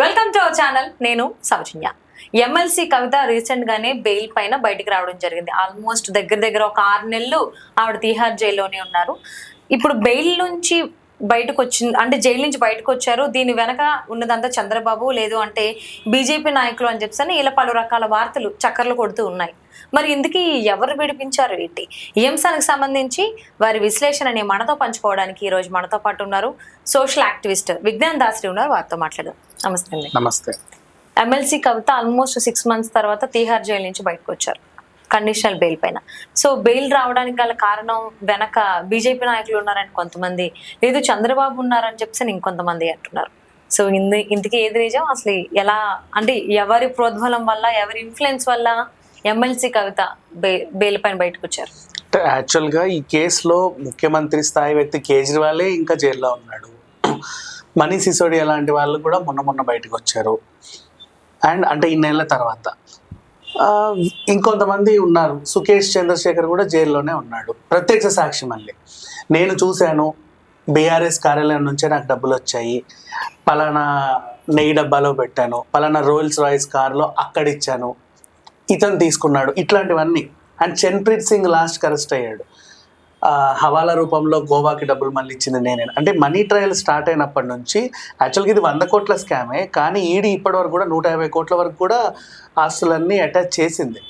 Welcome to our channel నేను Soujanya. MLC Kavitha recent గానే bail పైన బయటకు రావడం జరిగింది. ఆల్మోస్ట్ దగ్గర దగ్గర ఒక ఆరు నెలలు ఆవిడ తీహార్ జైల్లోనే ఉన్నారు. ఇప్పుడు బెయిల్ నుంచి బయటకు వచ్చింది అంటే జైలు నుంచి బయటకు వచ్చారు. దీని వెనక ఉన్నదంతా చంద్రబాబు లేదు అంటే బీజేపీ నాయకులు అని చెప్పని ఇలా పలు రకాల వార్తలు చక్కర్లు కొడుతూ ఉన్నాయి. మరి ఇందుకు ఎవరు విడిపించారు ఏంటి? ఈ అంశానికి సంబంధించి వారి విశ్లేషణని మనతో పంచుకోవడానికి ఈరోజు మనతో పాటు ఉన్నారు. సోషల్ యాక్టివిస్ట్ విజ్ఞాన్ దాసరి ఉన్నారు. వారితో మాట్లాడదాం. నమస్తే అండి. నమస్తే. MLC Kavitha almost six months Tihar jail jail నుంచి బయటకు వచ్చారు కండిషనల్ బెయిల్ పైన. సో బెయిల్ రావడానికి గల కారణం వెనక బీజేపీ నాయకులు ఉన్నారని కొంతమంది లేదు చంద్రబాబు ఉన్నారని చెప్పి ఇంకొంతమంది అంటున్నారు. సో ఇంది ఇంటికి ఏది నిజం? అసలు ఎలా అంటే ఎవరి ప్రోద్బలం వల్ల ఎవరి ఇన్ఫ్లుయెన్స్ వల్ల ఎమ్మెల్సీ కవిత బె బెయిల్ పైన బయటకు వచ్చారు? అంటే యాక్చువల్గా ఈ కేసులో ముఖ్యమంత్రి స్థాయి వ్యక్తి కేజ్రీవాలే ఇంకా జైల్లో ఉన్నాడు. మనీ సిసోడియా లాంటి వాళ్ళు కూడా మొన్న మొన్న బయటకు వచ్చారు. అండ్ అంటే ఇన్నేళ్ళ తర్వాత. ఇంకొంతమంది ఉన్నారు. సుకేష్ చంద్రశేఖర్ కూడా జైల్లోనే ఉన్నాడు. ప్రత్యక్ష సాక్షి మళ్ళీ. నేను చూశాను. బీఆర్ఎస్ కార్యాలయం నుంచే నాకు డబ్బులు వచ్చాయి. పలానా నెయ్యి డబ్బాలో పెట్టాను. పలానా రోల్స్ రాయిస్ కార్లో అక్కడ ఇచ్చాను ఇతను తీసుకున్నాడు. ఇట్లాంటివన్నీ. And Chanpreet Singh last arrest అయ్యాడు. హవాలా రూపంలో గోవాకి డబ్బులు మళ్ళీ ఇచ్చింది నేనే. అంటే మనీ ట్రయల్ స్టార్ట్ అయినప్పటి నుంచి యాక్చువల్గా ఇది వంద కోట్ల స్కామే కానీ ఈడీ ఇప్పటి వరకు కూడా నూట యాభై కోట్ల వరకు కూడా ఆస్తులన్నీ అటాచ్ చేసింది.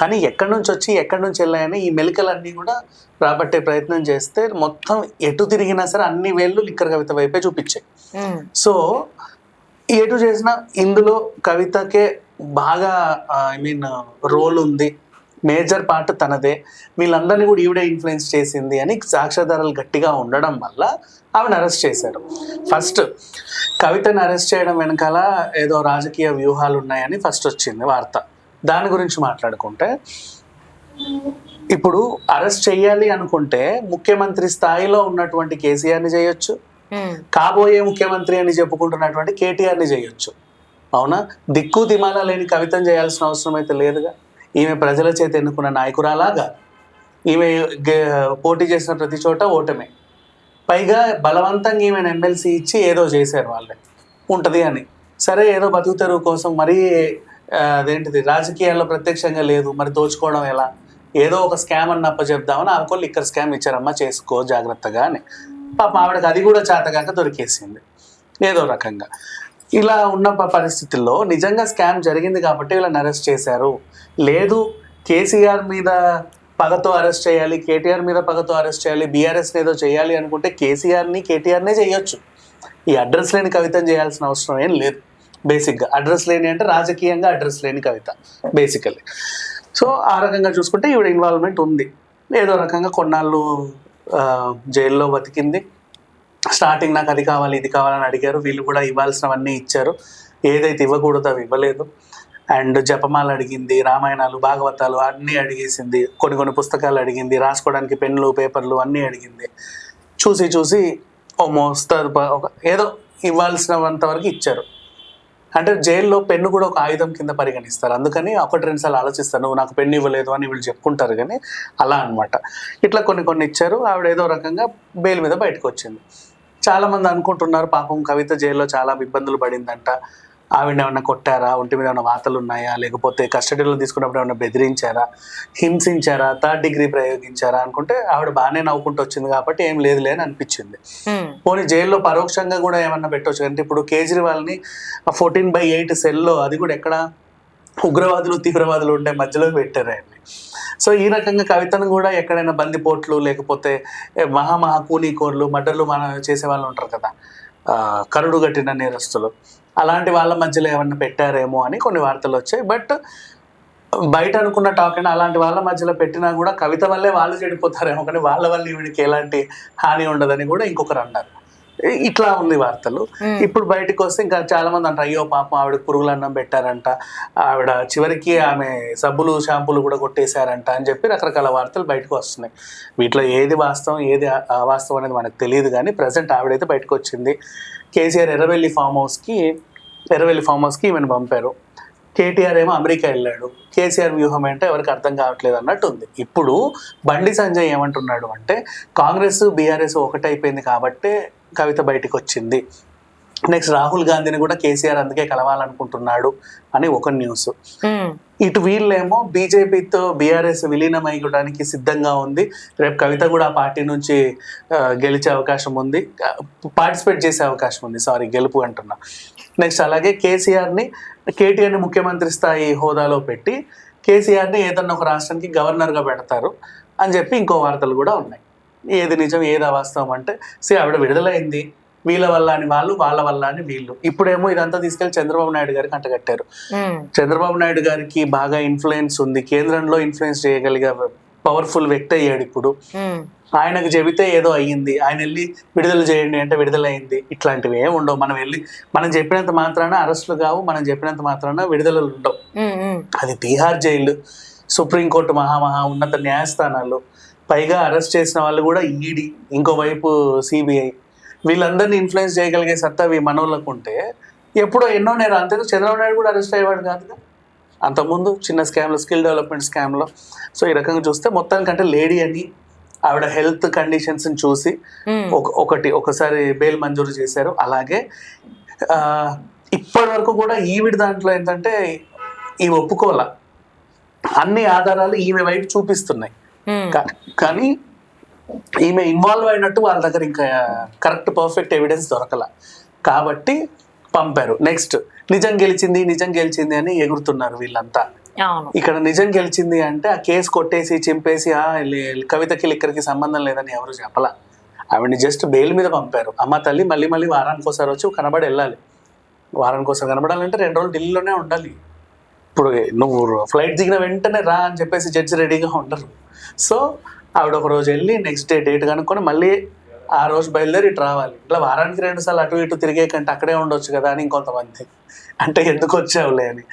కానీ ఎక్కడి నుంచి వచ్చి ఎక్కడి నుంచి వెళ్ళాయని ఈ మెలికలన్నీ కూడా రాబట్టే ప్రయత్నం చేస్తే మొత్తం ఎటు తిరిగినా సరే అన్ని వేళ్ళు లిక్కర్ కవిత వైపే చూపించాయి. సో ఎటు చేసినా ఇందులో కవితకే బాగా ఐ మీన్ రోల్ ఉంది. మేజర్ పార్ట్ తనదే. వీళ్ళందరినీ కూడా ఈవిడే ఇన్ఫ్లుయెన్స్ చేసింది అని సాక్ష్యాధారాలు గట్టిగా ఉండడం వల్ల ఆమెను అరెస్ట్ చేశారు. ఫస్ట్ కవితను అరెస్ట్ చేయడం వెనకాల ఏదో రాజకీయ వ్యూహాలు ఉన్నాయని ఫస్ట్ వచ్చింది వార్త. దాని గురించి మాట్లాడుకుంటే ఇప్పుడు అరెస్ట్ చేయాలి అనుకుంటే ముఖ్యమంత్రి స్థాయిలో ఉన్నటువంటి కేసీఆర్ని చేయొచ్చు. కాబోయే ముఖ్యమంత్రి అని చెప్పుకుంటున్నటువంటి కేటీఆర్ని చేయొచ్చు. అవునా? దిక్కు దిమాల లేని కవితను చేయాల్సిన అవసరం అయితే లేదుగా. ఈమె ప్రజల చేత ఎన్నుకున్న నాయకురాలాగా ఈమె పోటీ చేసిన ప్రతి చోట ఓటమే. పైగా బలవంతంగా ఈమెను ఎమ్మెల్సీ ఇచ్చి ఏదో చేశారు వాళ్ళే. ఉంటుంది అని. సరే ఏదో బతుకు తెరువు కోసం మరీ అదేంటిది రాజకీయాల్లో ప్రత్యక్షంగా లేదు మరి దోచుకోవడం ఎలా? ఏదో ఒక స్కామ్ అని అప్పచెప్దామని ఆమెకోళ్ళు ఇక్కడ స్కామ్ ఇచ్చారమ్మా చేసుకో జాగ్రత్తగా అని. పాప ఆవిడకి అది కూడా చేతగాక దొరికేసింది. ఏదో రకంగా. ఇలా ఉన్న పరిస్థితుల్లో నిజంగా స్కామ్ జరిగింది కాబట్టి వీళ్ళని అరెస్ట్ చేశారు. లేదు కేసీఆర్ మీద పగతో అరెస్ట్ చేయాలి కేటీఆర్ మీద పగతో అరెస్ట్ చేయాలి బీఆర్ఎస్ ఏదో చేయాలి అనుకుంటే కేసీఆర్ని కేటీఆర్నే చేయొచ్చు. ఈ అడ్రస్ లేని కవితను చేయాల్సిన అవసరం ఏం లేదు. బేసిక్గా అడ్రస్ లేని అంటే రాజకీయంగా అడ్రస్ లేని కవిత బేసికలీ. సో ఆ రకంగా చూసుకుంటే ఈవిడ ఇన్వాల్వ్మెంట్ ఉంది. ఏదో రకంగా కొన్నాళ్ళు జైల్లో బతికింది. స్టార్టింగ్ నాకు అది కావాలి ఇది కావాలని అడిగారు. వీళ్ళు కూడా ఇవ్వాల్సినవన్నీ ఇచ్చారు. ఏదైతే ఇవ్వకూడదో అవి ఇవ్వలేదు. అండ్ జపమాల అడిగింది రామాయణాలు భాగవతాలు అన్నీ అడిగేసింది. కొన్ని కొన్ని పుస్తకాలు అడిగింది రాసుకోవడానికి పెన్నులు పేపర్లు అన్నీ అడిగింది. చూసి చూసి ఓ మోస్తారు ఒక ఏదో ఇవ్వాల్సినంత వరకు ఇచ్చారు. అంటే జైల్లో పెన్ను కూడా ఒక ఆయుధం కింద పరిగణిస్తారు. అందుకని ఒకటి రెండు సార్లు ఆలోచిస్తారు. నువ్వు నాకు పెన్ను ఇవ్వలేదు అని వీళ్ళు చెప్పుకుంటారు కానీ అలా అనమాట ఇట్లా కొన్ని కొన్ని ఇచ్చారు. ఆవిడ ఏదో రకంగా బెయిల్ మీద బయటకు వచ్చింది. చాలా మంది అనుకుంటున్నారు పాపం కవిత జైల్లో చాలా ఇబ్బందులు పడిందంట. ఆవిడ ఏమైనా కొట్టారా? ఒంటి మీద ఏమైనా వాతలు ఉన్నాయా? లేకపోతే కస్టడీలో తీసుకున్నప్పుడు ఏమైనా బెదిరించారా? హింసించారా? Third degree ప్రయోగించారా? అనుకుంటే ఆవిడ బాగానే నవ్వుకుంటూ వచ్చింది కాబట్టి ఏం లేదులే అని అనిపించింది. పోనీ జైల్లో పరోక్షంగా కూడా ఏమన్నా పెట్టవచ్చు అంటే ఇప్పుడు కేజ్రీవాల్ని ఫోర్టీన్ బై ఎయిట్ సెల్లో అది కూడా ఎక్కడ ఉగ్రవాదులు తీవ్రవాదులు ఉండే మధ్యలో పెట్టారు ఆయన్ని. సో ఈ రకంగా కవితను కూడా ఎక్కడైనా బందిపోట్లు లేకపోతే ఏ, మహా మహా కూనీకోర్లు మర్డర్లు మన చేసే వాళ్ళు ఉంటారు కదా కరుడు కట్టిన నేరస్తులు. అలాంటి వాళ్ళ మధ్యలో ఏమన్నా పెట్టారేమో అని కొన్ని వార్తలు వచ్చాయి. బట్ బయట అనుకున్న టాక్ అయినా అలాంటి వాళ్ళ మధ్యలో పెట్టినా కూడా కవిత వల్లే వాళ్ళు చెడిపోతారేమో కానీ వాళ్ళ వల్ల ఈవిడికి ఎలాంటి హాని ఉండదని కూడా ఇంకొకరు అన్నారు. ఇట్లా ఉంది వార్తలు. ఇప్పుడు బయటకు వస్తే ఇంకా చాలా మంది అంటారు అయ్యో పాపం ఆవిడ పురుగులు అన్నం పెట్టారంట ఆవిడ చివరికి ఆమె సబ్బులు షాంపూలు కూడా కొట్టేశారంట అని చెప్పి రకరకాల వార్తలు బయటకు వస్తున్నాయి. వీటిలో ఏది వాస్తవం ఏది అవాస్తవం అనేది మనకు తెలియదు కానీ ప్రజెంట్ ఆవిడైతే బయటకు వచ్చింది. కేసీఆర్ ఎర్రవెల్లి ఫామ్ హౌస్కి ఎర్రవెల్లి ఫామ్ హౌస్కి ఈమెను పంపారు. కేటీఆర్ ఏమో అమెరికా వెళ్ళాడు. కేసీఆర్ వ్యూహం ఏంటో ఎవరికి అర్థం కావట్లేదు అన్నట్టు ఉంది ఇప్పుడు బండి సంజయ్ ఏమంటున్నాడు అంటే కాంగ్రెస్ బీఆర్ఎస్ ఒకటైపోయింది కాబట్టే కవిత బయటికి వచ్చింది నెక్స్ట్ రాహుల్ గాంధీని కూడా కేసీఆర్ అందుకే కలవాలనుకుంటున్నాడు అని ఒక న్యూస్. ఇటు వీళ్ళేమో బీజేపీతో బీఆర్ఎస్ విలీనం అయ్యడానికి సిద్ధంగా ఉంది. రేపు కవిత కూడా ఆ పార్టీ నుంచి గెలిచే అవకాశం ఉంది. పార్టిసిపేట్ చేసే అవకాశం ఉంది. సారీ గెలుపు అంటున్నా. నెక్స్ట్ అలాగే కేసీఆర్ని కేటీఆర్ని ముఖ్యమంత్రి స్థాయి హోదాలో పెట్టి కేసీఆర్ని ఏదన్నా ఒక రాష్ట్రానికి గవర్నర్గా పెడతారు అని చెప్పి ఇంకో వార్తలు కూడా ఉన్నాయి. ఏది నిజం ఏది అవాస్తవం అంటే సి ఆవిడ విడుదలైంది. వీళ్ళ వల్ల అని వాళ్ళు వాళ్ళ వల్ల అని వీళ్ళు. ఇప్పుడేమో ఇదంతా తీసుకెళ్ళి చంద్రబాబు నాయుడు గారికి అంటగట్టారు. చంద్రబాబు నాయుడు గారికి బాగా ఇన్ఫ్లుయెన్స్ ఉంది. కేంద్రంలో ఇన్ఫ్లుయెన్స్ చేయగలిగే పవర్ఫుల్ వ్యక్తి అయ్యాడు ఇప్పుడు. ఆయనకు చెబితే ఏదో అయ్యింది. ఆయన వెళ్ళి విడుదల చేయండి అంటే విడుదల అయింది ఇట్లాంటివి ఏమి ఉండవు. మనం వెళ్ళి మనం చెప్పినంత మాత్రాన అరెస్టులు కావు. మనం చెప్పినంత మాత్రాన విడుదలలు ఉండవు. అది బీహార్ జైలు. సుప్రీంకోర్టు మహామహా ఉన్నత న్యాయస్థానాలు పైగా అరెస్ట్ చేసిన వాళ్ళు కూడా ఈడీ ఇంకోవైపు సిబిఐ. వీళ్ళందరినీ ఇన్ఫ్లుయెన్స్ చేయగలిగే సత్తా మనోళ్ళకు ఉంటే ఎప్పుడో ఎన్నో నేరం అంతే చంద్రబాబు నాయుడు కూడా అరెస్ట్ అయ్యేవాడు కాదుగా? అంతకుముందు చిన్న స్కామ్లో స్కిల్ డెవలప్మెంట్ స్కామ్లో సో ఈ రకంగా చూస్తే మొత్తానికంటే లేడీ అని ఆవిడ హెల్త్ కండిషన్స్ని చూసి ఒక ఒకటి ఒకసారి బెయిల్ మంజూరు చేశారు. అలాగే ఇప్పటి వరకు కూడా ఈవిడ దాంట్లో ఏంటంటే ఈ ఒప్పుకోల అన్ని ఆధారాలు ఈమె వైపు చూపిస్తున్నాయి. కా- కానీ ఈమె ఇన్వాల్వ్ అయినట్టు వాళ్ళ దగ్గర ఇంకా కరెక్ట్ పర్ఫెక్ట్ ఎవిడెన్స్ దొరకల. కాబట్టి పంపారు. నెక్స్ట్ నిజం గెలిచింది నిజం గెలిచింది అని ఎగురుతున్నారు వీళ్ళంతా. ఇక్కడ నిజం గెలిచింది అంటే ఆ కేసు కొట్టేసి చింపేసి ఆ కవితకి లిక్కరికి సంబంధం లేదని ఎవరు చెప్పల? ఆవిడని జస్ట్ బెయిల్ మీద పంపారు. అమ్మ తల్లి మళ్ళీ మళ్ళీ వారానికి ఒకసారి వచ్చి కనబడి వెళ్ళాలి. వారానికి ఒకసారి కనబడాలంటే రెండు రోజులు ఢిల్లీలోనే ఉండాలి. ఇప్పుడు నువ్వు ఫ్లైట్ దిగిన వెంటనే రా అని చెప్పేసి జడ్జి రెడీగా ఉండరు. సో ఆవిడ ఒక రోజు వెళ్ళి నెక్స్ట్ డే డేట్ కనుక్కొని మళ్ళీ ఆ రోజు బయలుదేరి ఇటు రావాలి. ఇట్లా వారానికి రెండు సార్లు అటు ఇటు తిరిగే కంటే అక్కడే ఉండొచ్చు కదా అని ఇంకొంతమంది. అంటే ఎందుకు వచ్చావులే అని.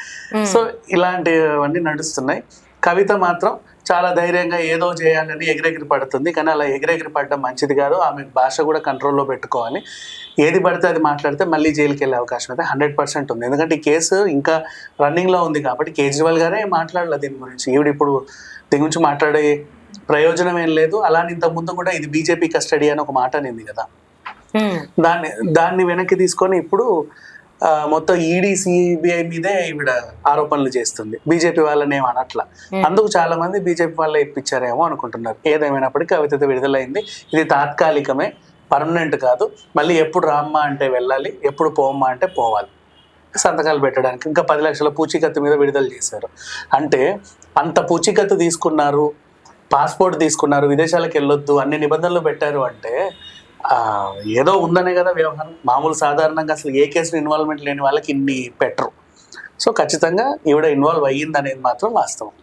సో ఇలాంటివన్నీ నడుస్తున్నాయి. కవిత మాత్రం చాలా ధైర్యంగా ఏదో చేయాలని ఎగిరెగిరి పడుతుంది. కానీ అలా ఎగిరెగిరి పడడం మంచిది కాదు. ఆమె భాష కూడా కంట్రోల్లో పెట్టుకోవాలి. ఏది పడితే అది మాట్లాడితే మళ్ళీ జైలుకి వెళ్ళే అవకాశం అయితే హండ్రెడ్ పర్సెంట్ ఉంది. ఎందుకంటే ఈ కేసు ఇంకా రన్నింగ్లో ఉంది కాబట్టి కేజ్రీవాల్ గారే మాట్లాడలేదు దీని గురించి. ఈవిడ ఇప్పుడు దీని గురించి మాట్లాడే ప్రయోజనం ఏం లేదు. అలానే ఇంత ముందు కూడా ఇది బీజేపీ కస్టడీ అని ఒక మాట అనింది కదా. దాన్ని దాన్ని వెనక్కి తీసుకొని ఇప్పుడు మొత్తం ఈడీ సిబిఐ మీదే ఈవిడ ఆరోపణలు చేస్తుంది. బీజేపీ వాళ్ళని అనట్ల. అందుకు చాలా మంది బీజేపీ వాళ్ళే ఇప్పించారేమో అనుకుంటున్నారు. ఏదేమైనప్పటికీ కవిత విడుదలైంది. ఇది తాత్కాలికమే పర్మనెంట్ కాదు. మళ్ళీ ఎప్పుడు రామ్మా అంటే వెళ్ళాలి ఎప్పుడు పోమ్మా అంటే పోవాలి. సంతకాలు పెట్టడానికి. ఇంకా పది లక్షల పూచీకత్తు మీద విడుదల చేశారు. అంటే అంత పూచీకత్తు తీసుకున్నారు పాస్పోర్ట్ తీసుకున్నారు విదేశాలకు వెళ్ళొద్దు అన్ని నిబంధనలు పెట్టారు అంటే ఏదో ఉందనే కదా వ్యవహారం. మామూలు సాధారణంగా అసలు ఏ కేసులో ఇన్వాల్వ్మెంట్ లేని వాళ్ళకి ఇన్ని పెట్టరు. సో ఖచ్చితంగా ఈవిడ ఇన్వాల్వ్ అయ్యింది అనేది మాత్రం వాస్తవం.